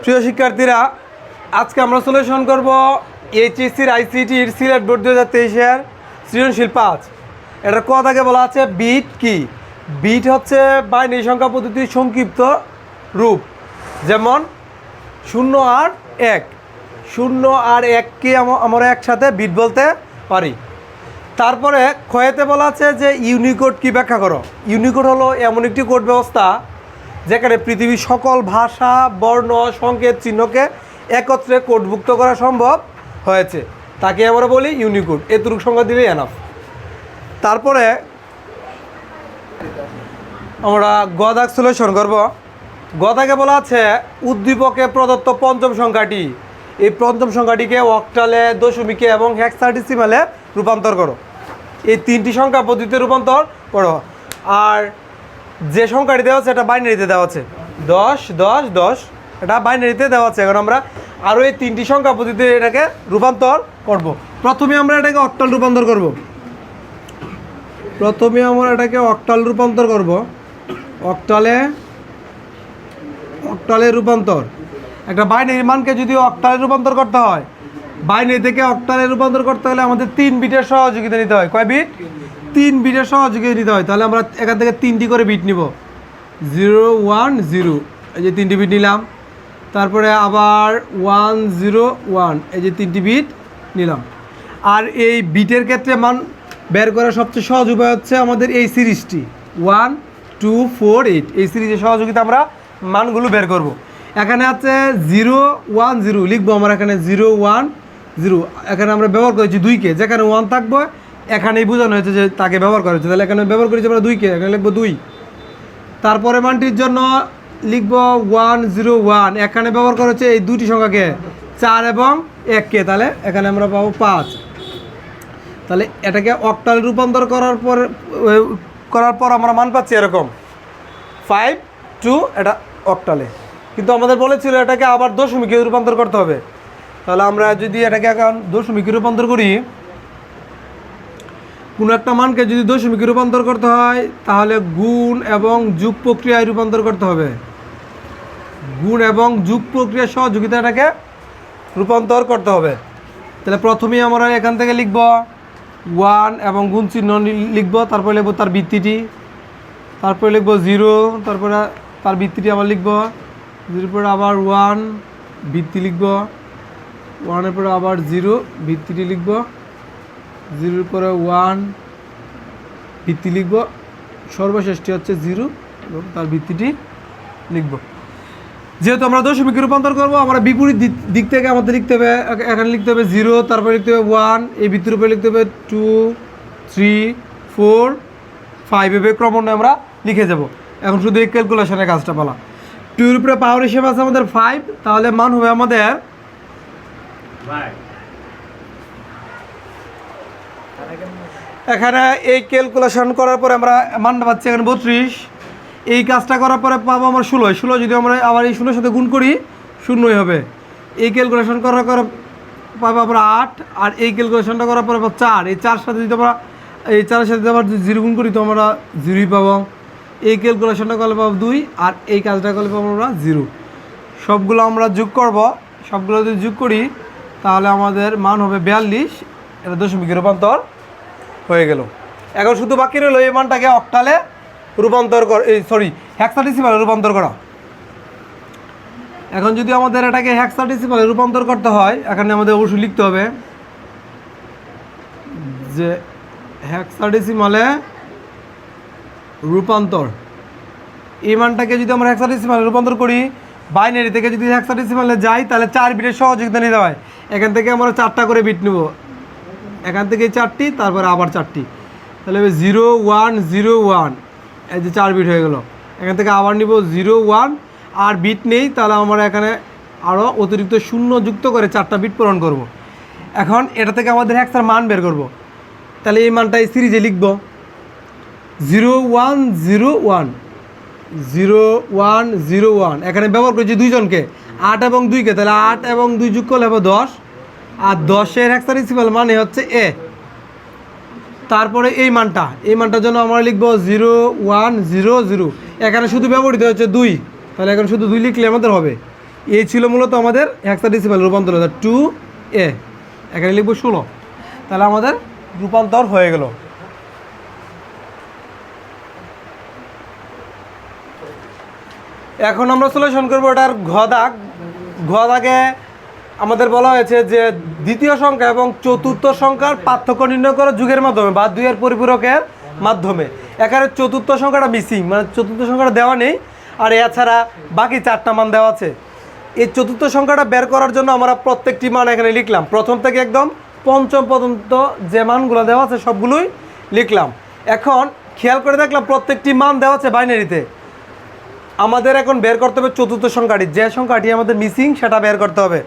প্রিয় শিক্ষার্থীরা, আজকে আমরা সলিউশন করব এইচএসসির, আইসিটির, সিলেট বোর্ড দু হাজার তেইশের সৃজনশীল পাঁচ। এটার কথাকে বলা আছে, বিট কি? বিট হচ্ছে বাইনারি সংখ্যা পদ্ধতির সংক্ষিপ্ত রূপ। যেমন, শূন্য আর এক। শূন্য আর এককে আম- আমরা একসাথে বিট বলতে পারি। তারপরে ক্ষয়েতে বলা আছে যে ইউনিকোড কি ব্যাখ্যা করো? ইউনিকোড হলো এমন একটি কোড ব্যবস্থা যেখানে পৃথিবীর সকল ভাষা, বর্ণ, সংকেত চিহ্নকে একত্রে কোডভুক্ত করা সম্ভব হয়েছে। তাকে আমরা বলি ইউনিকোড। এতটুকু সংখ্যা দিলেই এনাফ তারপরে আমরা গদাক সলিউশন করব। গদাকে বলা আছে উদ্দীপকে প্রদত্ত পঞ্চম সংখ্যাটি। এই পঞ্চম সংখ্যাটিকে অক্টালে, দশমিকে এবং হেক্সাডেসিমালে রূপান্তর করো। এই তিনটি সংখ্যা পদ্ধতিতে রূপান্তর করো। আর যে সংখ্যাটি দেওয়া আছে, এটা বাইনারিতে দেওয়া আছে। দশ দশ দশ, এটা বাইনারিতে দেওয়া আছে। এখন আমরা আরও এই তিনটি সংখ্যা পদ্ধতিতে এটাকে রূপান্তর করব। প্রথমে আমরা এটাকে অক্টাল রূপান্তর করব। প্রথমে আমরা এটাকে অক্টাল রূপান্তর করব। অক্টালে অক্টালে রূপান্তর। একটা বাইনারি মানকে যদি অক্টালে রূপান্তর করতে হয়, বাইনারি থেকে অক্টালে রূপান্তর করতে হলে আমাদের তিন বিটের সহযোগিতা নিতে হয়। কয় বিট? তিন বিটের সহযোগিতা নিতে হয়। তাহলে আমরা এখান থেকে তিনটি করে বিট নিব। জিরো ওয়ান জিরো এই যে তিনটি বিট নিলাম। তারপরে আবার ওয়ান জিরো ওয়ান এই যে তিনটি বিট নিলাম। আর এই বিটের ক্ষেত্রে মান বের করার সবচেয়ে সহজ উপায় হচ্ছে আমাদের এই সিরিজটি। ওয়ান টু ফোর এইট এই সিরিজের সহযোগিতা আমরা মানগুলো বের করব। এখানে আছে জিরো ওয়ান জিরো লিখব আমরা এখানে জিরো ওয়ান জিরো এখানে আমরা ব্যবহার করেছি দুইকে। যেখানে ওয়ান থাকব এখানেই বোঝানো হয়েছে যে তাকে ব্যবহার করা হয়েছে। তাহলে এখানে ব্যবহার করেছি আমরা দুইকে এখানে লিখব দুই। তারপরে মানটির জন্য লিখব ওয়ান জিরো ওয়ান। এখানে ব্যবহার করা হচ্ছে এই দুটি সংখ্যাকে চার এবং এককে তাহলে এখানে আমরা পাবো পাঁচ। তাহলে এটাকে অক্টাল রূপান্তর করার পর করার পর আমরা মান পাচ্ছি এরকম। ফাইভ টু এটা অক্টালে কিন্তু আমাদের বলেছিল এটাকে আবার দশমিকে রূপান্তর করতে হবে। তাহলে আমরা যদি এটাকে এখন দশমিকে রূপান্তর করি কোনো একটা মানকে যদি দশমিকে রূপান্তর করতে হয়, তাহলে গুণ এবং যুগ প্রক্রিয়ায় রূপান্তর করতে হবে। গুণ এবং যুগ প্রক্রিয়ার সহযোগিতাটাকে রূপান্তর করতে হবে। তাহলে প্রথমেই আমরা এখান থেকে লিখব ওয়ান এবং গুণ চিহ্ন লিখব, তারপরে লিখব তার ভিত্তিটি তারপরে লিখব জিরো, তারপরে তার ভিত্তিটি আবার লিখব, জিরোর পরে আবার ওয়ান ভিত্তি লিখব, ওয়ানের পরে আবার জিরো ভিত্তিটি লিখব। জিরোর পরে ওয়ান ভিত্তি লিখব। সর্বশেষটি হচ্ছে জিরো এবং তার ভিত্তিটি লিখব। যেহেতু আমরা দশমিকে রূপান্তর করব, আমরা বিপরীত দিক- থেকে আমাদের লিখতে হবে, এখ- এখানে লিখতে হবে জিরো, তারপরে লিখতে হবে ওয়ান, এই ভিত্তির উপরে লিখতে হবে টু, থ্রি, ফোর, ফাইভ এভাবে ক্রমান্বয়ে আমরা লিখে যাব। এখন শুধু এই ক্যালকুলেশনের কাজটা বলা। টুর উপরে পাওয়ার হিসেবে আছে আমাদের ফাইভ, তাহলে মান হবে আমাদের এখানে এই ক্যালকুলেশন করার পরে আমরা মানটা পাচ্ছি এখানে বত্রিশ। এই কাজটা করার পরে পাবো আমরা ষোলো। ষোলো যদি আমরা আবার এই ষোলোর সাথে গুণ করি, শূন্যই হবে। এই ক্যালকুলেশন করার পরে পাবো আমরা আট, আর এই ক্যালকুলেশনটা করার পরে পাবো চার। এই চার সাথে যদি আমরা, এই চারের সাথে আবার জিরো গুণ করি, তো আমরা জিরোই পাবো। এই ক্যালকুলেশনটা করলে পাবো দুই, আর এই কাজটা করলে পাবো আমরা জিরো। সবগুলো আমরা যোগ করব। সবগুলো যদি যোগ করি, তাহলে আমাদের মান হবে বিয়াল্লিশ। এটা দশমিকের রূপান্তর হয়ে গেল। এখন শুধু বাকি রইল এই মানটাকে অক্টালে রূপান্তর কর এই সরি হ্যাক্সাডেসিমালে রূপান্তর করা। এখন যদি আমাদের এটাকে হ্যাক্সাডেসিমালে রূপান্তর করতে হয়, এখানে আমাদের অবশ্যই লিখতে হবে যে হ্যাক্সাডেসিমালে রূপান্তর। এই মানটাকে যদি আমরা হ্যাক্সাডেসিমালে রূপান্তর করি বাইনারি থেকে যদি হ্যাক্সাডেসিমালে যাই, তাহলে চার বিটের সহযোগিতা নিতে হয়। এখান থেকে আমরা চারটা করে বিট নেব। এখান থেকে চারটি, তারপরে আবার চারটি। তাহলে জিরো, ওয়ান জিরো, ওয়ান। এই যে চার বিট হয়ে গেল। এখান থেকে আবার নিব জিরো, ওয়ান। আর বিট নেই, তাহলে আমরা এখানে আরও অতিরিক্ত শূন্য যুক্ত করে চারটা বিট পূরণ করব। এখন এটা থেকে আমাদের একটার মান বের করব। তাহলে এই মানটা এই সিরিজে লিখব। Zero, one zero one. Zero one zero, one. এখানে ব্যবহার করছি দুইজনকে। আট এবং দুইকে, তাহলে আট এবং দুই যুগ করলে হবে দশ। আর দশের হেক্সাডেসিমাল মানে হচ্ছে এ তারপরে এই মানটা, এই মানটার জন্য আমরা লিখব জিরো ওয়ান জিরো জিরো এখানে শুধু ব্যবহৃত হচ্ছে দুই। তাহলে এখানে শুধু দুই লিখলে আমাদের হবে। এই ছিল মূলত আমাদের হেক্সাডেসিমাল রূপান্তর টু এ এখানে লিখব ষোলো। তাহলে আমাদের রূপান্তর হয়ে গেল। এখন আমরা সলিউশন করব এটার ঘ দাগ। ঘ দাগে আমাদের বলা হয়েছে যে দ্বিতীয় সংখ্যা এবং চতুর্থ সংখ্যার পার্থক্য নির্ণয় করা যুগের মাধ্যমে বা দুইয়ের পরিপূরকের মাধ্যমে। এখানে চতুর্থ সংখ্যাটা মিসিং মানে চতুর্থ সংখ্যাটা দেওয়া নেই, আর এছাড়া বাকি চারটা মান দেওয়া আছে। এই চতুর্থ সংখ্যাটা বের করার জন্য আমরা প্রত্যেকটি মান এখানে লিখলাম। প্রথম থেকে একদম পঞ্চম পর্যন্ত যে মানগুলো দেওয়া আছে, সবগুলোই লিখলাম। এখন খেয়াল করে দেখলাম প্রত্যেকটি মান দেওয়া আছে বাইনারিতে। আমাদের এখন বের করতে হবে চতুর্থ সংখ্যাটি। যে সংখ্যাটি আমাদের মিসিং সেটা বের করতে হবে।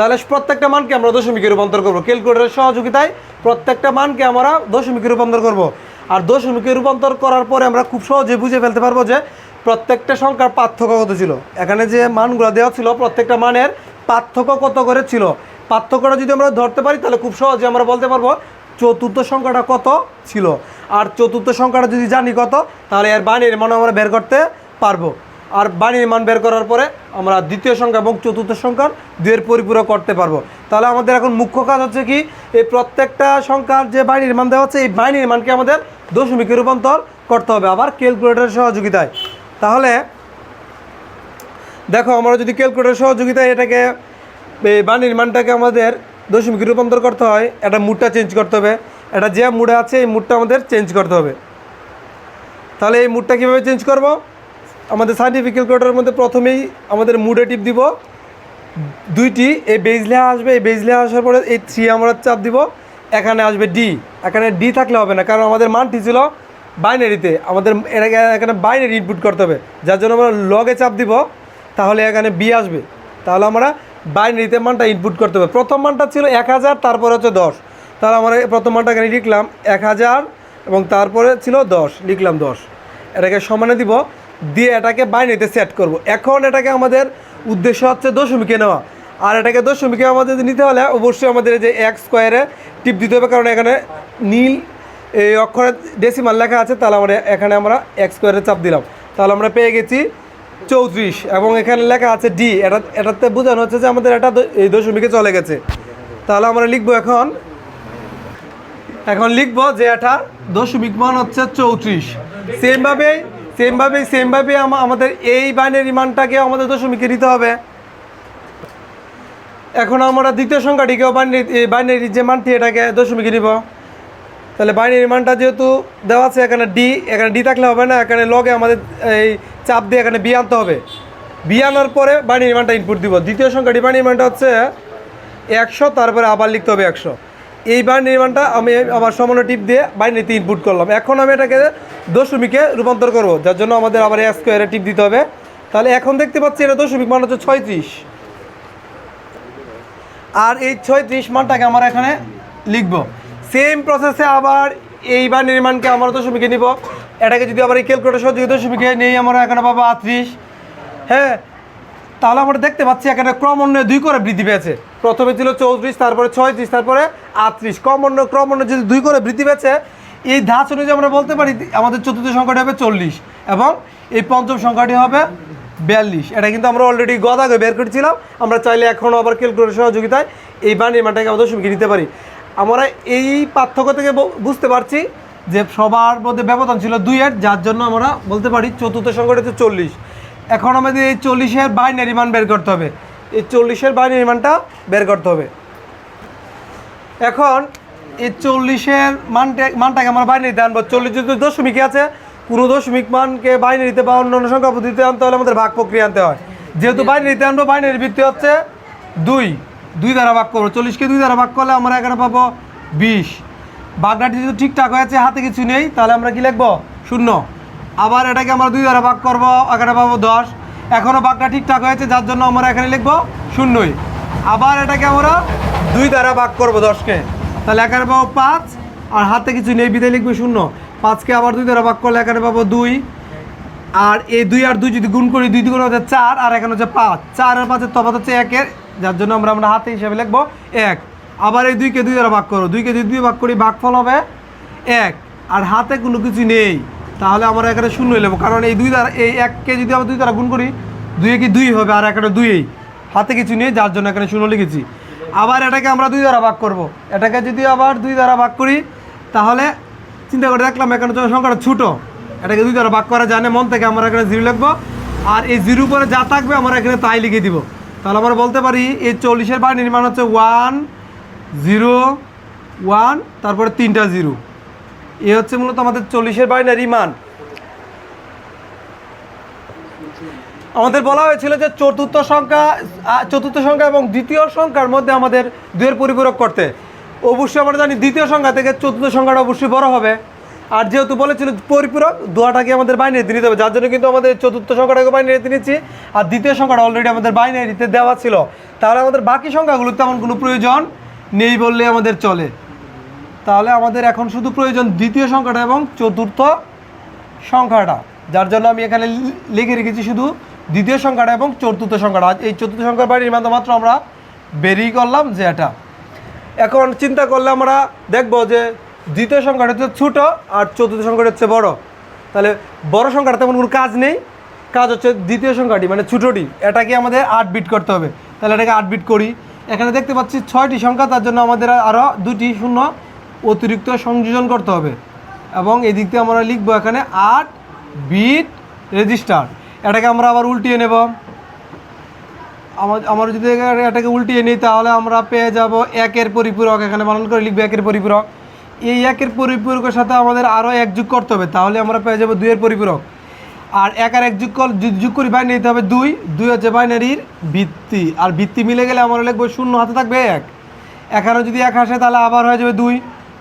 তাহলে প্রত্যেকটা মানকে আমরা দশমিকে রূপান্তর করব। ক্যালকুলেটরের সহযোগিতায় প্রত্যেকটা মানকে আমরা দশমিকে রূপান্তর করব। আর দশমিকে রূপান্তর করার পরে আমরা খুব সহজে বুঝে ফেলতে পারব যে প্রত্যেকটা সংখ্যার পার্থক্য কত ছিল। এখানে যে মানগুলো দেওয়া ছিল, প্রত্যেকটা মানের পার্থক্য কত করে ছিল। পার্থক্যটা যদি আমরা ধরতে পারি, তাহলে খুব সহজে আমরা বলতে পারব চতুর্থ সংখ্যাটা কত ছিল। আর চতুর্থ সংখ্যাটা যদি জানি কত, তাহলে এর বাণীর মান আমরা বের করতে পারব। আর বাণীর মান বের করার পরে আমরা দ্বিতীয় সংখ্যা এবং চতুর্থ সংখ্যার দুয়ের পরিপূরক করতে পারব। তাহলে আমাদের এখন মুখ্য কাজ হচ্ছে কি, এই প্রত্যেকটা সংখ্যার যে বাণীর মান দেওয়া হচ্ছে এই বাণীর মানকে আমাদের দশমিকে রূপান্তর করতে হবে আবার ক্যালকুলেটরের সহযোগিতায়। তাহলে দেখো, আমরা যদি ক্যালকুলেটর সহযোগিতায় এটাকে, এই বাণীর মানটাকে আমাদের দশমিকে রূপান্তর করতে হয়, এটা মুডটা চেঞ্জ করতে হবে। এটা যে মুডে আছে, এই মুডটা আমাদের চেঞ্জ করতে হবে। তাহলে এই মুডটা কীভাবে চেঞ্জ করব? আমাদের সাইন্টিফিক ক্যালকুলেটরের মধ্যে প্রথমেই আমাদের মুডে টিপ দিব। দুইটি, এই বেজ লেহা আসবে, এই বেজ লেহা আসার পরে এই থ্রি আমরা চাপ দিব। এখানে আসবে ডি এখানে ডি থাকলে হবে না, কারণ আমাদের মানটি ছিল বাইনারিতে আমাদের এটাকে এখানে বাইনারি ইনপুট করতে হবে। যার জন্য আমরা লগে চাপ দিব, তাহলে এখানে বি আসবে। তাহলে আমরা বাইনারিতে মানটা ইনপুট করতে হবে। প্রথম মানটা ছিল এক হাজার, তারপরে হচ্ছে দশ। তাহলে আমরা প্রথম মানটা এখানে লিখলাম এক হাজার, এবং তারপরে ছিল দশ, লিখলাম দশ। এটাকে সমানে দিব। দিয়ে এটাকে বাইনারিতে সেট করব। এখন এটাকে আমাদের উদ্দেশ্য হচ্ছে দশমিকে নেওয়া। আর এটাকে দশমিকে আমাদের নিতে হলে অবশ্যই আমাদের যে এক স্কোয়ারে টিপ দিতে হবে, কারণ এখানে নীল এই অক্ষরে ডেসিমাল লেখা আছে, তাহলে আমরা এখানে আমরা এক স্কোয়ারে চাপ দিলাম। তাহলে আমরা পেয়ে গেছি চৌত্রিশ এবং এখানে লেখা আছে ডি এটা, এটাতে বোঝানো হচ্ছে যে আমাদের এটা এই দশমিকে চলে গেছে। তাহলে আমরা লিখব এখন এখন লিখব যে এটা দশমিক মান হচ্ছে চৌত্রিশ। সেমভাবেই সেমভাবেই সেমভাবে আমাদের এই বাইনের মানটাকে আমাদের দশমিকে দিতে হবে। এখন আমরা দ্বিতীয় সংখ্যাটিকেও বাইনারি বাইনারি যে মানটি, এটাকে দশমিকে নিব তাহলে বাইনারি মানটা যেহেতু দেওয়া আছে, এখানে ডি এখানে ডি থাকলে হবে না, এখানে লগে আমাদের এই চাপ দিয়ে এখানে বি আনতে হবে। বি আনার পরে বাইনারি মানটা ইনপুট দিব। দ্বিতীয় সংখ্যাটি বাইনারি মানটা হচ্ছে একশো, তারপরে আবার লিখতে হবে একশো। এই বাইনারি নির্মাণটা আমি আমার সমান্য টিপ দিয়ে বাইনারিতে ইনপুট করলাম। এখন আমি এটাকে দশমিকে রূপান্তর করব, যার জন্য আমাদের আবার এক স্কোয়ারে টিপ দিতে হবে। তাহলে এখন দেখতে পাচ্ছি এটা দশমিক, মান হচ্ছে ছয়ত্রিশ। আর এই ছয়ত্রিশ মানটাকে আমরা এখানে লিখব। সেম প্রসেসে আবার এই বা নির্মাণকে আমরা দশমিকে নিব। এটাকে যদি আবার এই ক্যালকুলেটর সহযোগে দশমিকে নেই, আমরা এখানে পাবো আটত্রিশ। হ্যাঁ তাহলে আমরা দেখতে পাচ্ছি এখানে ক্রমান্বয়ে দুই করে বৃদ্ধি পেয়েছে। প্রথমে ছিল চৌত্রিশ, তারপরে ছয়ত্রিশ তারপরে আটত্রিশ। ক্রমান্বয়ে ক্রমান্বয়ে যদি দুই করে বৃদ্ধি পেয়েছে, এই ধাঁচ অনুযায়ী আমরা বলতে পারি আমাদের চতুর্থ সংখ্যাটি হবে চল্লিশ এবং এই পঞ্চম সংখ্যাটি হবে বিয়াল্লিশ। এটা কিন্তু আমরা অলরেডি গদাগে বের করেছিলাম। আমরা চাইলে এখনও আবার ক্যালকুলেটর সহযোগিতায় এই বাণীর মানটাকে আমরা দশমিকে নিতে পারি। আমরা এই পার্থক্য থেকে বুঝতে পারছি যে সবার মধ্যে ব্যবধান ছিল দুই এর, যার জন্য আমরা বলতে পারি চতুর্থ সংখ্যাটি হচ্ছে চল্লিশ। এখন আমাদের এই চল্লিশের বাইনারি মান বের করতে হবে। এই চল্লিশের বাইনারি মানটা বের করতে হবে। এখন এই চল্লিশের মানটা মানটাকে আমরা বাইনারিতে আনব। চল্লিশ যদি দশমিকে আছে কোনো দশমিক মানকে বাইনারিতে বা অন্য অন্য সংখ্যা পদ্ধতিতে আনতে হলে আমাদের ভাগ প্রক্রিয়া আনতে হয়। যেহেতু বাইনারিতে আনব বাইনারি ভিত্তি হচ্ছে দুই। দুই দ্বারা ভাগ করব। চল্লিশকে দুই দ্বারা ভাগ করলে আমরা এখানে পাবো বিশ। বাগনাটি যদি ঠিকঠাক হয়েছে হাতে কিছু নেই তাহলে আমরা কি লিখব? শূন্য। আবার এটাকে আমরা দুই দ্বারা ভাগ করব এখানে পাবো দশ। এখনও ভাগটা ঠিকঠাক হয়েছে, যার জন্য আমরা এখানে লিখব শূন্যই। আবার এটাকে আমরা দুই দ্বারা ভাগ করব দশকে। তাহলে এখানে পাবো পাঁচ, আর হাতে কিছু নেই, বিদায় লিখবে শূন্য। পাঁচকে আবার দুই দ্বারা ভাগ করলে এখানে পাবো দুই। আর এই দুই আর দুই যদি গুণ করি, দুই দুগুণ হচ্ছে চার, আর এখানে হচ্ছে পাঁচ। চার আর পাঁচের তফাত হচ্ছে একের, যার জন্য আমরা আমরা হাতে হিসাবে লিখব এক। আবার এই দুইকে দুই দ্বারা ভাগ করো। দুইকে যদি দুই ভাগ করি, ভাগফল হবে এক। আর হাতে কোনো কিছু নেই। তাহলে আমরা এখানে শূন্য নেব কারণ এই দুই দ্বারা এই এককে যদি আমরা দুই দ্বারা গুণ করি দুই কি দুই হবে, আর এখানে দুইই হাতে কিছু নেই, যার জন্য এখানে শূন্য লিখেছি। আবার এটাকে আমরা দুই দ্বারা ভাগ করব। এটাকে যদি আবার দুই দ্বারা ভাগ করি, তাহলে চিন্তা করে দেখলাম এখানে তো সংখ্যাটা ছোটো। এটাকে দুই দ্বারা ভাগ করা যায় না, মন থেকে আমরা এখানে জিরো লিখব। আর এই জিরো পরে যা থাকবে, আমরা এখানে তাই লিখে দিব। তাহলে আমরা বলতে পারি, এই চল্লিশের বাড়ি নির্মাণ হচ্ছে ওয়ান জিরো ওয়ান তারপরে তিনটা জিরো এ হচ্ছে মূলত আমাদের চল্লিশের বাইনারি মান। আমাদের বলা হয়েছিল যে চতুর্থ সংখ্যা চতুর্থ সংখ্যা এবং দ্বিতীয় সংখ্যার মধ্যে আমাদের দুয়ের পরিপূরক করতে। অবশ্যই আমরা জানি দ্বিতীয় সংখ্যা থেকে চতুর্থ সংখ্যাটা অবশ্যই বড় হবে। আর যেহেতু বলেছিল পরিপূরক দোয়াটাকে আমাদের বাইনারিতে নিতে হবে, যার জন্য কিন্তু আমাদের চতুর্থ সংখ্যাটাকে বাইনারিতে নিচ্ছি। আর দ্বিতীয় সংখ্যাটা অলরেডি আমাদের বাইনারিতে দেওয়া ছিল। তাহলে আমাদের বাকি সংখ্যাগুলোর তেমন কোনো প্রয়োজন নেই বললে আমাদের চলে। তাহলে আমাদের এখন শুধু প্রয়োজন দ্বিতীয় সংখ্যাটা এবং চতুর্থ সংখ্যাটা, যার জন্য আমি এখানে লিখে রেখেছি শুধু দ্বিতীয় সংখ্যাটা এবং চতুর্থ সংখ্যাটা। এই চতুর্থ সংখ্যার বাড়ির মাত্র মাত্র আমরা বেরিয়ে করলাম যে এটা। এখন চিন্তা করলে আমরা দেখব যে দ্বিতীয় সংখ্যাটা হচ্ছে ছোটো আর চতুর্থ সংখ্যাটা হচ্ছে বড়। তাহলে বড় সংখ্যাটা তেমন কোনো কাজ নেই। কাজ হচ্ছে দ্বিতীয় সংখ্যাটি মানে ছোটোটি। এটাকে আমাদের আট বিট করতে হবে। তাহলে এটাকে আট বিট করি। এখানে দেখতে পাচ্ছি ছয়টি সংখ্যা, তার জন্য আমাদের আরও দুটি শূন্য অতিরিক্ত সংযোজন করতে হবে। এবং এই দিক দিয়ে আমরা লিখব এখানে আট বিট রেজিস্টার এটাকে আমরা আবার উল্টিয়ে নেব। আমার আমার যদি এটাকে উল্টিয়ে নিই, তাহলে আমরা পেয়ে যাব একের পরিপূরক। এখানে বানান করে লিখব একের পরিপূরক। এই একের পরিপূরকের সাথে আমাদের আরও এক যোগ করতে হবে, তাহলে আমরা পেয়ে যাব দুইয়ের পরিপূরক। আর এক আর এক যোগ কর যোগ করি বাইনারি নিতে হবে দুই। দুই হচ্ছে বাইনারির ভিত্তি। আর ভিত্তি মিলে গেলে আমরা লিখব শূন্য হাতে থাকবে এক। এখানে যদি এক আসে, তাহলে আবার হয়ে যাবে দুই।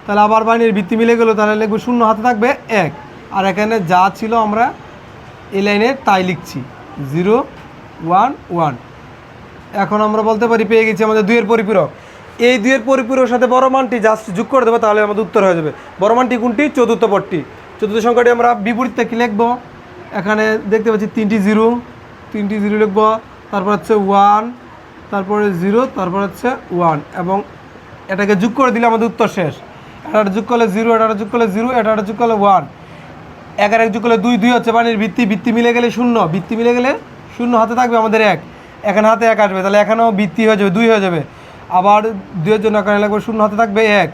তাহলে আবার বাইনারির ভিত্তি মিলে গেলো, তাহলে লিখব শূন্য হাতে থাকবে এক। আর এখানে যা ছিল আমরা এই লাইনে তাই লিখছি। Zero, one one. এখন আমরা বলতে পারি পেয়ে গেছি আমাদের দুইয়ের পরিপূরক। এই দুইয়ের পরিপূরকের সাথে বড় মানটি জাস্ট যোগ করে দেবো, তাহলে আমাদের উত্তর হয়ে যাবে। বড় মানটি কোনটি? চতুর্থ পদটি। চতুর্থ সংখ্যাটি আমরা বিপরীত থেকে লিখব? এখানে দেখতে পাচ্ছি তিনটি জিরো। তিনটি জিরো লিখব, তারপর হচ্ছে ওয়ান, তারপরে জিরো, তারপর হচ্ছে ওয়ান। এবং এটাকে যোগ করে দিলে আমাদের উত্তর শেষ। এটা যোগ করলে জিরো এটা যোগ করলে জিরো এটা যোগ করলে ওয়ান এগারো এক যোগ করলে দুই দুই হচ্ছে পানির ভিত্তি ভিত্তি মিলে গেলে শূন্য, ভিত্তি মিলে গেলে শূন্য হাতে থাকবে আমাদের এক। এখানে হাতে এক আসবে, তাহলে এখানেও ভিত্তি হয়ে যাবে, দুই হয়ে যাবে। আবার দুইয়ের জন্য এখানে লাগবে শূন্য হাতে থাকবে এক।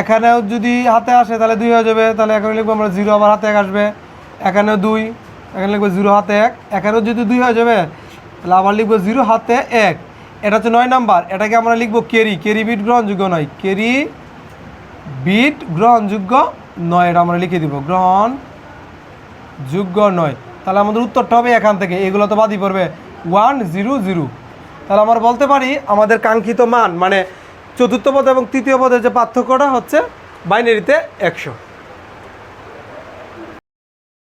এখানেও যদি হাতে আসে, তাহলে দুই হয়ে যাবে, তাহলে এখানে লিখব আমরা জিরো, আবার হাতে এক আসবে। এখানেও দুই, এখানে লিখব জিরো, হাতে এক। এখানেও যদি দুই হয়ে যাবে, তাহলে আবার লিখব জিরো, হাতে এক। এটা হচ্ছে নয় নাম্বার, এটাকে আমরা লিখব কেরি। কেরি বিট গ্রহণযোগ্য নয়। কেরি বিট গ্রহণযোগ্য নয়, এটা আমরা লিখে দিব। গ্রহণ যোগ্য নয়। তাহলে আমাদের উত্তরটা হবে এখান থেকে। এগুলো তো বাদই পড়বে। One zero zero. তাহলে আমরা বলতে পারি আমাদের কাঙ্ক্ষিত মান মানে চতুর্থ পদ এবং তৃতীয় পদের যে পার্থক্যটা হচ্ছে বাইনারিতে একশো।